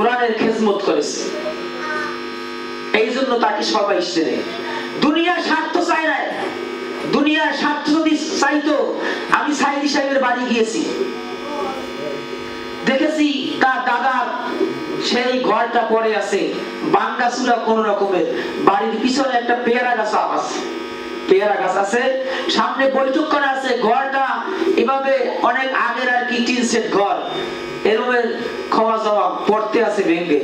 কোরআনের খেজমত করেছে। এই জন্য তাকে সবাই চেনে। দুনিয়ার স্বার্থ চাই না দুনিয়ার স্বার্থ যদি চাইতো, আমি সাইদি সাহেবের বাড়ি গিয়েছি। দেখেছি তার দাদার সেই ঘরটা পড়ে আছে। বাঙ্গাসুরা কোন রকমের। বাড়ির পিছনে একটা পেয়ারা গাছ আছে। পেয়ারা গাছ আছে। সামনে বৈঠক করা আছে। ঘরটা এভাবে অনেক আগের আর কি টিন সেট ঘর। যাওয়া আছে ভেঙে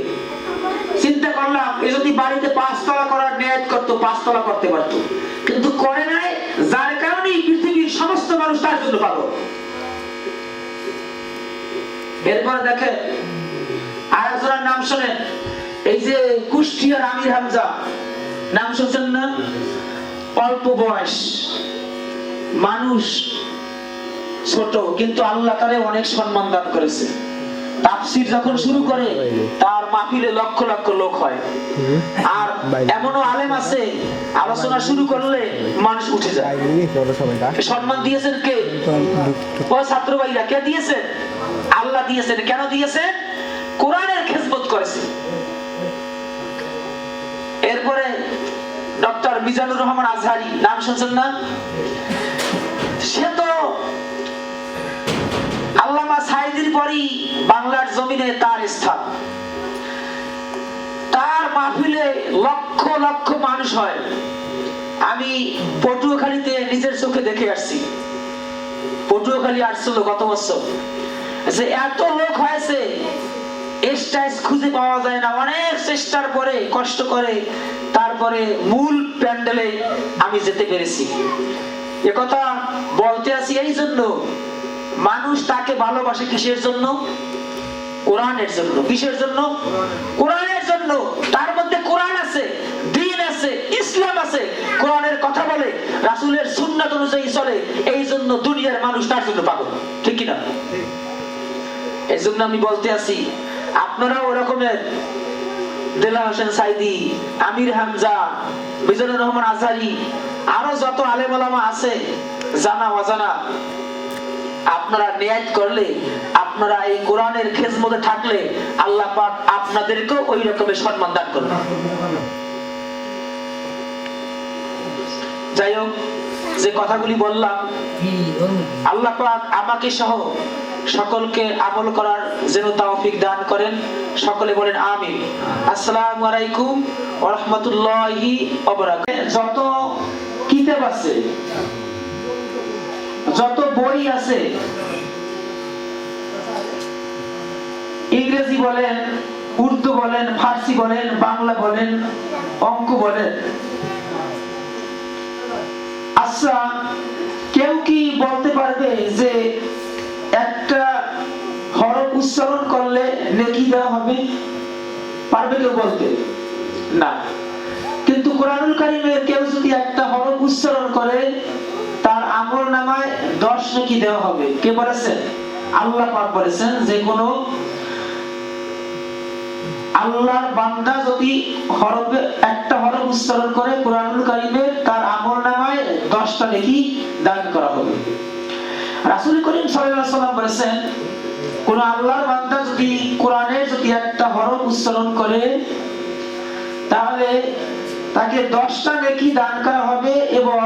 চিন্তা করলাম, এ যদি বাড়িতে পাঁচতলা করার নিয়ত করতো, পাঁচতলা করতে পারতো। কিন্তু করে নাই, যার কারণে পৃথিবীর সমস্ত মানুষ তার জন্য পাগল। এরপরে দেখেন, আরেকজনের নাম শোনেন, এই যে কুষ্টিয়ার আমির হামজা। নাম শুনছেন না? অল্প বয়স, মানুষ ছোট, কিন্তু আল্লাহ তারে অনেক সম্মান দান করেছে। তাফসির যখন শুরু করে তার মাহফিলে লক্ষ লক্ষ লোক হয়। আর এমনও আলেম আছে আলোচনা শুরু করলে মানুষ উঠে যায়। সম্মান দিয়েছেন কে? ও ছাত্র ভাইরা কে দিয়েছেন? আল্লাহ দিয়েছেন। কেন দিয়েছেন? কোরআনের খেজমত করেছে। এরপরে ডক্টর মিজানুর রহমান আজহারি নাম শুনছেন না? সে তো আল্লামা সাইদির পরই বাংলার জমিনে তার স্থান। তার মাহফিলে লক্ষ লক্ষ মানুষ হয়। আমি পটুয়াখালীতে নিজের চোখে দেখে আসছি। পটুয়াখালী আসছিল গত বছর। যে এত লোক হয়েছে স্টাইস খুঁজে পাওয়া যায় না। অনেক চেষ্টার পরে, কষ্ট করে, তারপরে মূল প্যান্ডেলে আমি যেতে পেরেছি। কথা বলতে আছি এই জন্য মানুষ তাকে ভালোবাসে কিসের জন্য? কোরআনের জন্য। কিসের জন্য? কোরআনের জন্য। তার মধ্যে কোরআন আছে, দিন আছে, ইসলাম আছে। কোরআনের কথা বলে, রাসূলের সুন্নাত অনুযায়ী চলে, এই জন্য দুনিয়ার মানুষ তার জন্য পাগল। ঠিক কি না এই জন্য আমি বলতে আছি আপনারা ওরকমের দেলা হোসেন সাইদি, আমির হামজা, মিজানুর রহমান আজহারি, আরও যত আলেম ওলামা আছে, জানা অজানা আপনারা নিয়াত করলে, আপনারা এই কোরআনের খেজমতে থাকলে আল্লাহ পাক আপনাদেরকেও ওই রকমের সম্মান দান করবে যাই হোক, যে কথাগুলি বললাম, আল্লাহ পাক আমাকে সহ সকলকে আমল করার যেন তৌফিক দান করেন। সকলে বলেন আমিন। আসসালামু আলাইকুম ওয়া রাহমাতুল্লাহি ওয়া যত কিতাব আছে যত বই আছে, ইংরেজি বলেন, উর্দু বলেন, ফার্সি বলেন, বাংলা বলেন, অঙ্ক বলেন। আচ্ছা কেউ কি বলতে পারবে যে একটা হরফ উচ্চারণ করলে নেকি দেওয়া হবে? পারবে কেউ বলতে? না। কিন্তু কোরআনুল কারিমের কেউ যদি একটা হরফ উচ্চারণ করে, তার আমল নামায় দশ নেকি দেওয়া হবে। কে বলেছেন আল্লাহ পাক বলেছেন যে কোনো আল্লাহর বান্দা যদি হরফে একটা হরফ উচ্চারণ করে কোরআনুল কারিমের তার আমল নামায় দশটা দান করা হবে। রাসূল করিম সাল্লাম বলেছেন, কোন আল্লাহর বান্দা যদি কোরআনে যদি একটা হরফ উচ্চারণ করে, তাহলে তাকে দশটা নেকি দান করা হবে এবং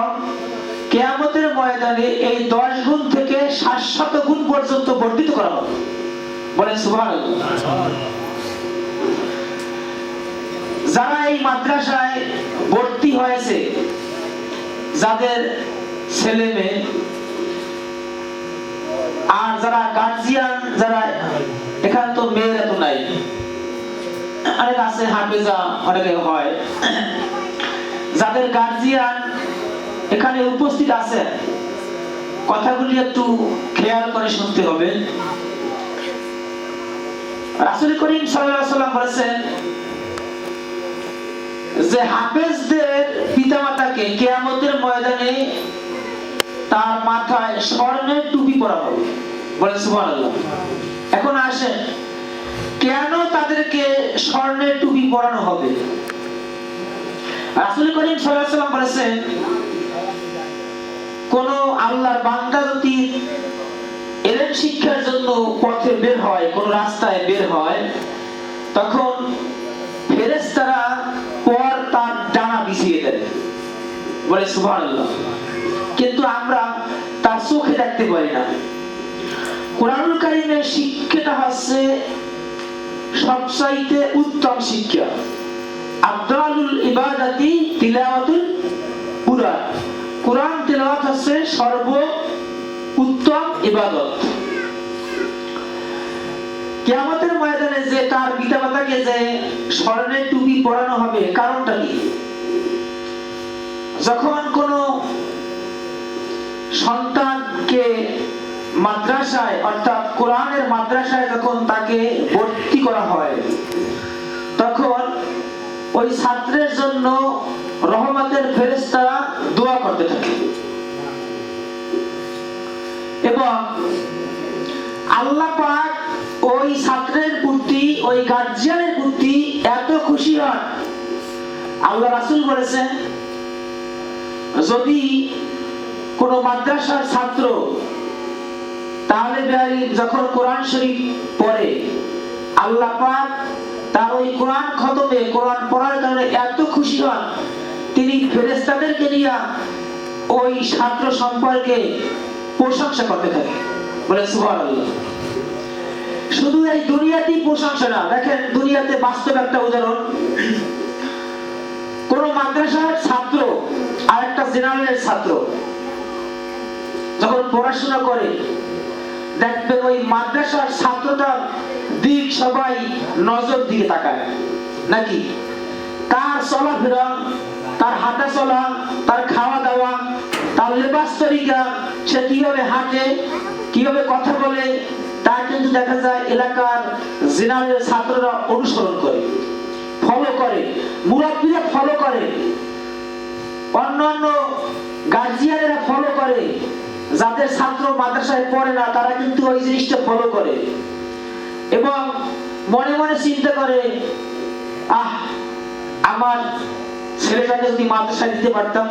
কেয়ামতের ময়দানে এই দশ গুণ থেকে সাতশত গুণ পর্যন্ত বর্ধিত করা হবে। বলেন সুবহানাল্লাহ। যারা এই মাদ্রাসায় ভর্তি হয়েছে, যাদের ছেলে মেয়ে, আর যারা গার্জিয়ান যারা এখানে তো মেয়েরা তো নাই। অনেক আছে হাফেজা, অনেকে হয়। যাদের গার্জিয়ান এখানে উপস্থিত আছে। কথাগুলি একটু খেয়াল করে শুনতে হবে। রাসূল করিম সাল্লাম বলেছেন যে হাফেজদের পিতামাতাকে কিয়ামতের ময়দানে তার মাথায় স্বর্ণের টুপি পরা হবে। বলে সুবহানাল্লাহ। এখন আসেন, কেন তাদেরকে স্বর্ণের টুপি পরানো হবে? রাসূল করিম সাল্লাম বলেছেন কোন আল্লাহর বান্দা যদি এলেম শিক্ষার জন্য পথে বের হয়, কোন রাস্তায় বের হয়, তখন ফেরেশতারা পর তার ডানা বিছিয়ে বলে কিন্তু আমরা তার চোখে দেখতে পারি না। কোরআনুল কারিমের শিক্ষাটা হচ্ছে সবচাইতে উত্তম শিক্ষা। আব্দালুল ইবাদাতি তিলাওয়াতুল কুরআন। কোরআন তেলাওয়াত হচ্ছে সর্ব উত্তম ইবাদত। কিয়ামতের ময়দানে যে তার পিতামাতাকে যে স্মরণের টুপি পরানো হবে, কারণটা কি? যখন কোন সন্তানকে মাদ্রাসায়, অর্থাৎ কোরআনের মাদ্রাসায় যখন তাকে ভর্তি করা হয়, তখন ওই ছাত্রের জন্য রহমতের ফেরেশতারা দোয়া করতে থাকে। এবং আল্লাহ পাক ওই ছাত্রের প্রতি, ওই গার্জিয়ানের প্রতি এত খুশি হন। আল্লাহ রাসূল যদি কোন মাদ্রাসার ছাত্র তাহলে যখন কোরআন শরীফ পড়ে, আল্লাহ পাক তার ওই কোরআন খতমে, কোরআন পড়ার কারণে এত খুশি হন তিনি ফেরেস্তাদেরকে নিয়ে ওই ছাত্র সম্পর্কে প্রশংসা করতে থাকে। বলে, সুবহানাল্লাহ। শুধু এই দুনিয়াতেই প্রশংসা না, দেখেন, দুনিয়াতে বাস্তব একটা উদাহরণ। কোন মাদ্রাসার ছাত্র আর একটা জেনারেলের ছাত্র, যখন পড়াশোনা করে, দেখবেন ওই মাদ্রাসার ছাত্রটার দিক সবাই নজর দিকে তাকায়। নাকি? তার চলাফেরা তার হাঁটা চলা, তার খাওয়া দাওয়া, তার লেবাস তরিকা, সে কীভাবে হাঁটে, কীভাবে কথা বলে, তা কিন্তু দেখা যায় এলাকার জেনারেল ছাত্ররা অনুসরণ করে ফলো করে, মুরব্বীরা ফলো করে, অন্যান্য গার্জিয়ানেরা ফলো করে, যাদের ছাত্র মাদ্রাসায় পড়ে না, তারা কিন্তু ওই জিনিসটা ফলো করে। এবং মনে মনে চিন্তা করে, আহ, আমার ছেলেটাকে যদি মাদ্রাসায় দিতে পারতাম।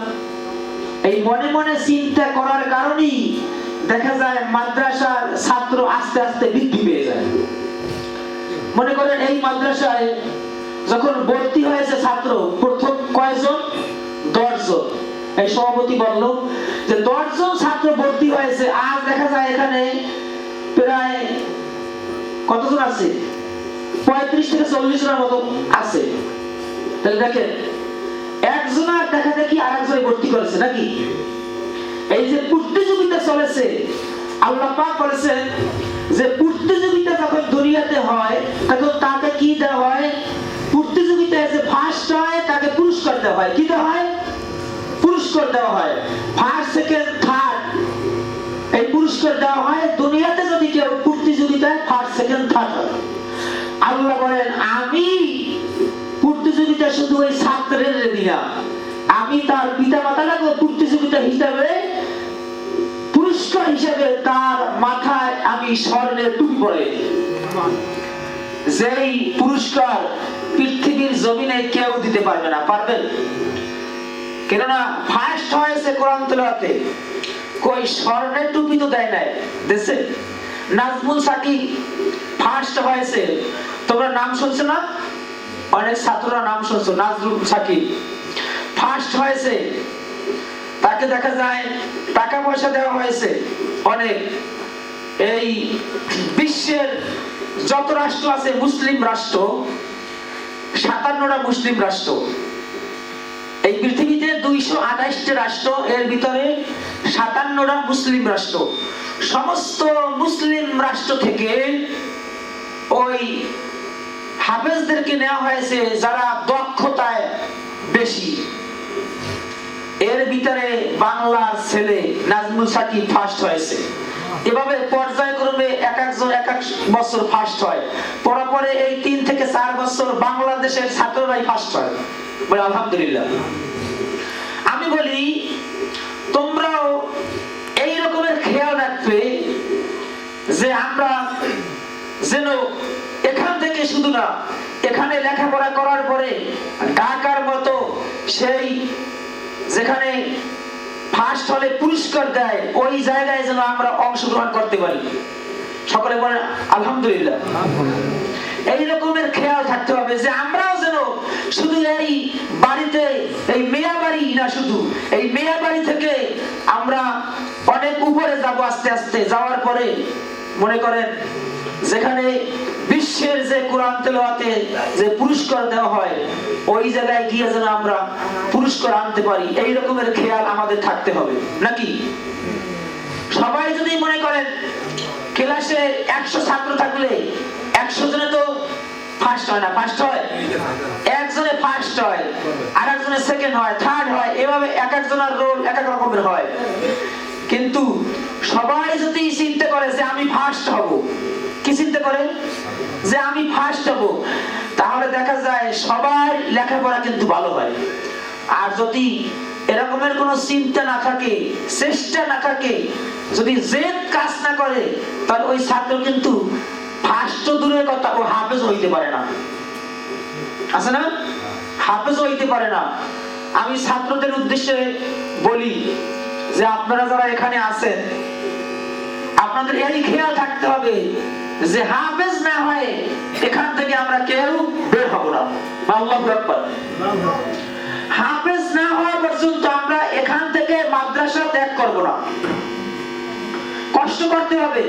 এই মনে মনে চিন্তা করার কারণেই দেখা যায় মাদ্রাসার ছাত্র আস্তে আস্তে বৃদ্ধি পেয়ে যায়। মনে করেন এই মাদ্রাসায় যখন ভর্তি হয়েছে ছাত্র, প্রথম কয়জন? দশজন। এই সভাপতি বলল যে দশজন ছাত্র ভর্তি হয়েছে, আজ দেখা যায় এখানে প্রায় কতজন আছে? পঁয়ত্রিশ থেকে চল্লিশ জনের মতো আছে। তাহলে দেখেন একজনের দেখা দেখি আর একজনে ভর্তি করেছে, নাকি? এই যে প্রতিযোগিতা চলেছে, আল্লাহ পাক বলেছেন যে প্রতিযোগিতা যখন দুনিয়াতে হয়, তখন তাকে কি দেওয়া হয়? প্রতিযোগিতায় যে ফার্স্ট হয়, তাকে পুরস্কার দেওয়া হয়। কি দেওয়া হয়? পুরস্কার দেওয়া হয়। ফার্স্ট সেকেন্ড থার্ড এই পুরস্কার দেওয়া হয়। দুনিয়াতে যদি কেউ প্রতিযোগিতায় ফার্স্ট সেকেন্ড থার্ড হয়, আল্লাহ বলেন, আমি প্রতিযোগিতা শুধু ওই ছাত্রের দিলাম আমি তার পিতা মাতাটাকে প্রতিযোগিতা হিসাবে, পুরস্কার হিসাবে তার মাথায় আমি স্বর্ণের টুপি পরে যেই পুরস্কার পৃথিবীর জমিনে কেউ দিতে পারবে না, পারবেন? কেননা ফার্স্ট হয়েছে কোরআন কই স্বর্ণের টুপি তো দেয় নাই, দেশে? নাজমুল সাকি ফার্স্ট হয়েছে। তোমরা নাম শুনছো না? অনেক ছাত্ররা নাম শুনছো, নাজরুল সাকি ফার্স্ট হয়েছে, তাকে দেখা যায় টাকা পয়সা দেওয়া হয়েছে, অনেক। এই বিশ্বের যত রাষ্ট্র আছে, মুসলিম রাষ্ট্র, সাতান্নটা মুসলিম রাষ্ট্র। এই পৃথিবীতে দুইশো আঠাশটা রাষ্ট্র, এর ভিতরে সাতান্নটা মুসলিম রাষ্ট্র। সমস্ত মুসলিম রাষ্ট্র থেকে ওই হাফেজদেরকে নেওয়া হয়েছে যারা দক্ষতায় বেশি। এর ভিতরে বাংলার ছেলে নাজমুল সাকিব ফার্স্ট হয়েছে। এভাবে পর্যায়ক্রমে এক একজন এক এক বছর ফার্স্ট হয়। পরপরে এই তিন থেকে চার বছর বাংলাদেশের ছাত্ররাই ফার্স্ট হয়। বলে আলহামদুলিল্লাহ। আমি বলি, তোমরাও এই রকমের খেয়াল রাখবে যে আমরা যেন এখান থেকে শুধু না, এখানে লেখাপড়া করার পরে ঢাকার মতো সেই যেখানে ফার্স্ট হলে পুরস্কার দেয়, ওই জায়গায় যেন আমরা অংশগ্রহণ করতে পারি। সকলে বলেন, আলহামদুলিল্লাহ। এই রকমের খেয়াল থাকতে হবে যে আমরাও যেন শুধু এই বাড়িতে, এই মেয়া বাড়ি না শুধু, এই মেয়া বাড়ি থেকে আমরা অনেক উপরে যাব আস্তে আস্তে। যাওয়ার পরে মনে করেন যেখানে বিশ্বের যে কোরআন তেলাওয়াতে যে পুরস্কার দেওয়া হয়, ওই জায়গায় গিয়ে যেন আমরা পুরস্কার আনতে পারি, এই রকমের খেয়াল আমাদের থাকতে হবে, নাকি? সবাই যদি মনে করেন, ক্লাসে একশো ছাত্র থাকলে একশো জনে তো ফার্স্ট হয় না ফার্স্ট হয়? একজনে ফার্স্ট হয় আর একজনে সেকেন্ড হয় থার্ড হয়, এভাবে এক একজনের রোল এক এক রকমের হয়। কিন্তু সবাই যদি চিন্তা করে যে আমি ফার্স্ট হব কি চিন্তা করে যে আমি ফার্স্ট হব। তাহলে দেখা যায় সবার লেখাপড়া কিন্তু ভালো হয়। আর যদি এরকমের কোনো চিন্তা না থাকে, চেষ্টা না থাকে, যদি জেদ কাজ না করে, তাহলে ওই ছাত্র কিন্তু ফার্স্ট দূরের কথা, ও হাফেজ হইতে পারে না। আছে না? হাফেজ হইতে পারে না। আমি ছাত্রদের উদ্দেশ্যে বলি যে আপনারা যারা এখানে আছেন, আপনাদের এই খেয়াল থাকতে হবে যে হাফেজ না এখান থেকে আমরা কেউ বের হব না। আল্লাহু আকবার। হাফেজ না হওয়া পর্যন্ত আমরা এখান থেকে মাদ্রাসা ত্যাগ করব না। কষ্ট করতে হবে।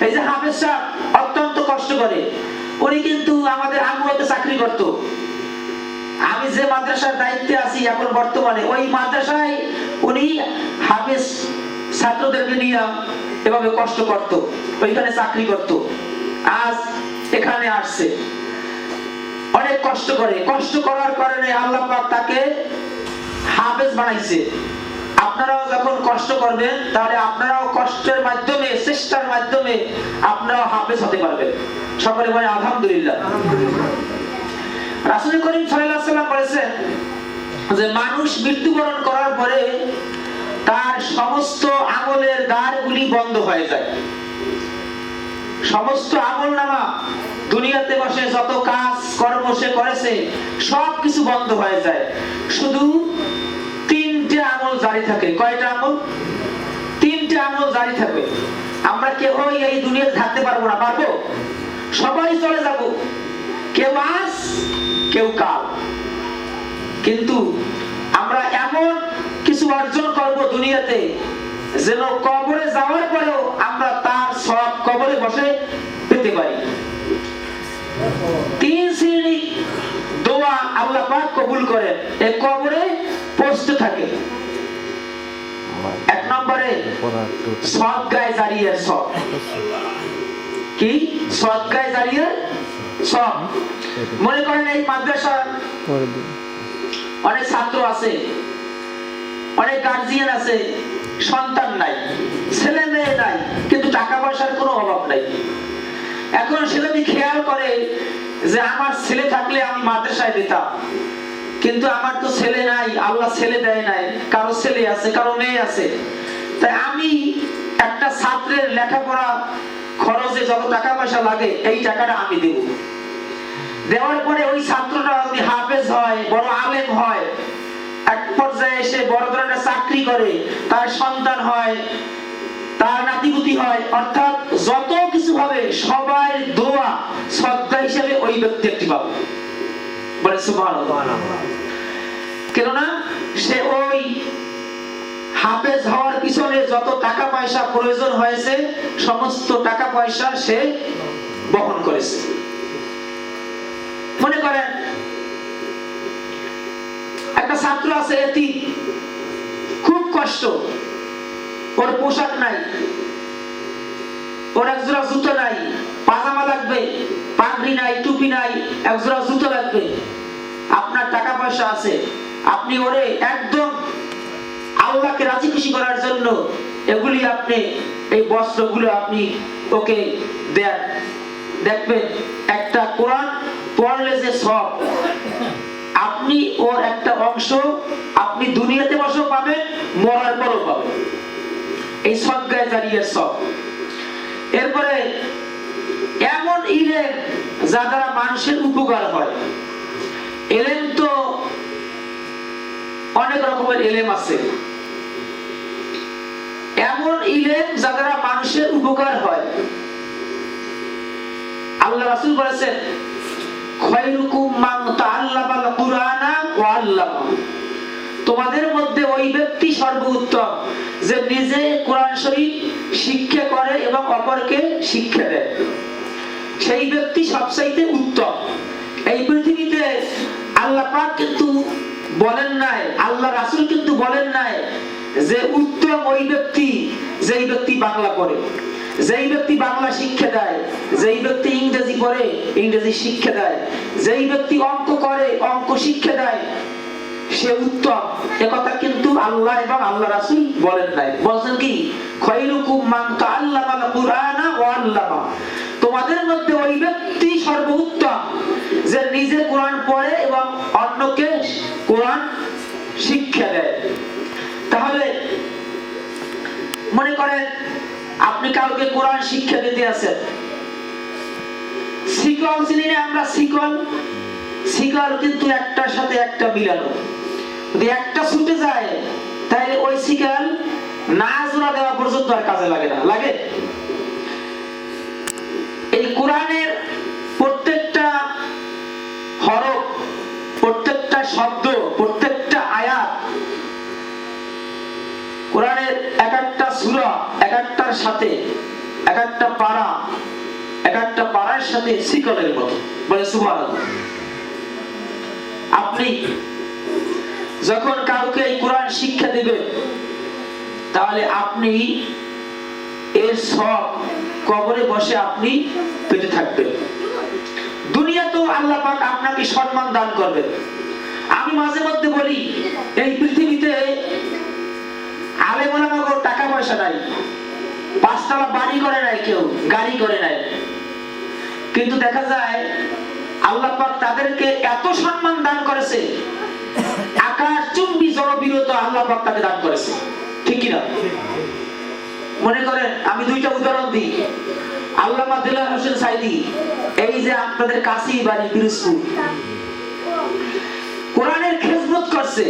এই যে হাফেজ সাহেব অত্যন্ত কষ্ট করে। উনি কিন্তু আমাদের আগুয়াতে চাকরি করত। আমি যে মাদ্রাসার দায়িত্বে আছি এখন বর্তমানে, ওই মাদ্রাসায় উনি হাফেজ ছাত্রদেরকে নিয়ে এভাবে কষ্ট করত ওইখানে চাকরি করত। আজ এখানে আসছে। অনেক কষ্ট করে। কষ্ট করার কারণে আল্লাহ পাক তাকে হাফেজ বানাইছে। আপনারাও যখন কষ্ট করবেন তাহলে আপনারাও কষ্টের মাধ্যমে চেষ্টার মাধ্যমে আপনারাও হাফেজ হতে পারবেন। সকলে বলে আলহামদুলিল্লাহ। রাসুল করিম সাল্লাম বলেছেন যে মানুষ মৃত্যুবরণ করার পরে তার সমস্ত আমলের দ্বারগুলি বন্ধ হয়ে যায়। সমস্ত আমল নামা দুনিয়াতে বসে যত কাজ, কর্ম সে করেছে, সব কিছু বন্ধ হয়ে যায়। শুধু তিনটে আমল জারি থাকে। কয়টা আমল? তিনটে আমল জারি থাকবে। আমরা কেউ এই দুনিয়াতে থাকতে পারব না। পারব? সবাই চলে যাব। কেউ আজ কেউ কাল। কিন্তু আমরা এমন কিছু অর্জন দুনিয়াতে যেন কবরে যাওয়ার পরেও আমরা তার সব কবরে বসে পেতে পারি। তিন শ্রেণি দোয়া আল্লাহ পাক কবুল করেন এই কবরে পৌঁছতে থাকে। এক নম্বরে সদগায় জারিয়ার সব কি? সদগায় জারিয়ার সব মনে করেন এই মাদ্রাসা অনেক ছাত্র আছে অনেক গার্জিয়ান আছে, সন্তান নাই, ছেলে মেয়ে নাই, কিন্তু টাকা পয়সার কোনো অভাব নাই। এখন সে যদি খেয়াল করে যে আমার ছেলে থাকলে আমি মাদ্রাসায় দিতাম, কিন্তু আমার তো ছেলে নাই, আল্লাহ ছেলে দেয় নাই, কারও ছেলে আছে, কারও মেয়ে আছে। তাই আমি একটা ছাত্রের লেখাপড়া খরচে যত টাকা পয়সা লাগে, এই টাকাটা আমি দেব। দেওয়ার পরে ওই ছাত্রটা যদি হাফেজ হয়, বড় আলেম হয় এসে বড় ধরনের চাকরি করে, তার সন্তান হয়, তার নাতিপুতি হয়, অর্থাৎ যত কিছু হবে সবাই দোয়া, শ্রদ্ধা হিসেবে ওই ব্যক্তি একটি পাবে। বলে কেননা, সে ওই হাফেজ হওয়ার পিছনে যত টাকা পয়সা প্রয়োজন হয়েছে, সমস্ত টাকা পয়সা সে বহন করেছে। মনে করেন ছাত্র আছে এটি। খুব কষ্ট। ওর পোশাক নাই। ওর একজোড়া জুতো নাই। পাজামা লাগবে। পাগড়ি নাই, টুপি নাই একজোড়া জুতো লাগবে। আপনার টাকা পয়সা আছে। আপনি ওরে একদম আল্লাহকে রাজি খুশি করার জন্য এগুলি আপনি, এই বস্ত্রগুলো আপনি ওকে দেন। দেখবেন, একটা কোরআন পড়লে যে সব আপনি ওর একটা অংশ আপনি দুনিয়াতে বসেও পাবেন, মরার পরও পাবেন। এই সজ্ঞায় দাঁড়িয়ে সব। এরপরে এমন ইলেম যা দ্বারা মানুষের উপকার হয়। এলেম তো অনেক রকমের এলেম আছে। এমন ইলেম যা দ্বারা মানুষের উপকার হয়। আল্লাহ রাসূল বলেছেন তোমাদের মধ্যে ওই ব্যক্তি সর্বোত্তম, যে নিজে কোরআন শরীফ শিক্ষা করে এবং অপরকে শিক্ষা দেয়। সেই ব্যক্তি সবচাইতে উত্তম। এই পৃথিবীতে আল্লাহ পাক কিন্তু বলেন নাই, আল্লাহ রাসূল কিন্তু বলেন নাই যে উত্তম ওই ব্যক্তি যেই ব্যক্তি বাংলা পড়ে। যেই ব্যক্তি বাংলা শিক্ষা দেয়, যেই ব্যক্তি ইংরেজি পড়ে, ইংরেজি শিক্ষা দেয়, যেই ব্যক্তি অঙ্ক করে, অঙ্ক শিক্ষা দেয়, সে উত্তম। একথা কিন্তু আল্লাহ এবং আল্লাহ রাসূল বলেন নাই। বলছেন কি? খৈরুকুম কুরআনা তোমাদের মধ্যে ওই ব্যক্তি সর্বোত্তম, যে নিজে কোরআন পড়ে এবং অন্যকে কোরআন শিক্ষা দেয়। তাহলে মনে করেন আপনি কাউকে কোরআন শিক্ষা দিতে আছেন। শিকল চিনি না আমরা শিকল শিকল কিন্তু একটার সাথে একটা যদি একটা ছুটে যায় তাহলে ওই শিকল না জোড়া দেওয়া পর্যন্ত আর কাজে লাগে না। লাগে? এই কোরআনের প্রত্যেকটা হরফ, প্রত্যেকটা শব্দ, প্রত্যেকটা আয়াত কোরআনের এক একটা সূরা এক একটার সাথে এক একটা পারা এক একটা পাড়ার সাথে শিকলের মতো। বলে, সুবহানাল্লাহ। আপনি যখন কাউকে এই কোরআন শিক্ষা দিবেন, তাহলে আপনি এর সব কবরে বসে আপনি পেতে থাকবেন। দুনিয়া তো আল্লাহ পাক আপনাকে সম্মান দান করবেন। আমি মাঝে মধ্যে বলি, এই পৃথিবীতে আলেমালামাগর টাকা পয়সা নাই। পাঁচতলা বাড়ি করে নাই কেউ, গাড়ি করে নাই। কিন্তু দেখা যায়, আল্লাহ পাক তাদেরকে এত সম্মান দান করেছে, আকাশ চুম্বি জনবিরত আল্লাহ পাক তাকে দান করেছে। ঠিক কিনা? মনে করেন, আমি দুইটা উদাহরণ দিই। আল্লামা দিলার হোসেন সাইদি, এই যে আপনাদের কাছেই বাড়ি পিরোজপুর। কোরআনের খেজমত করছে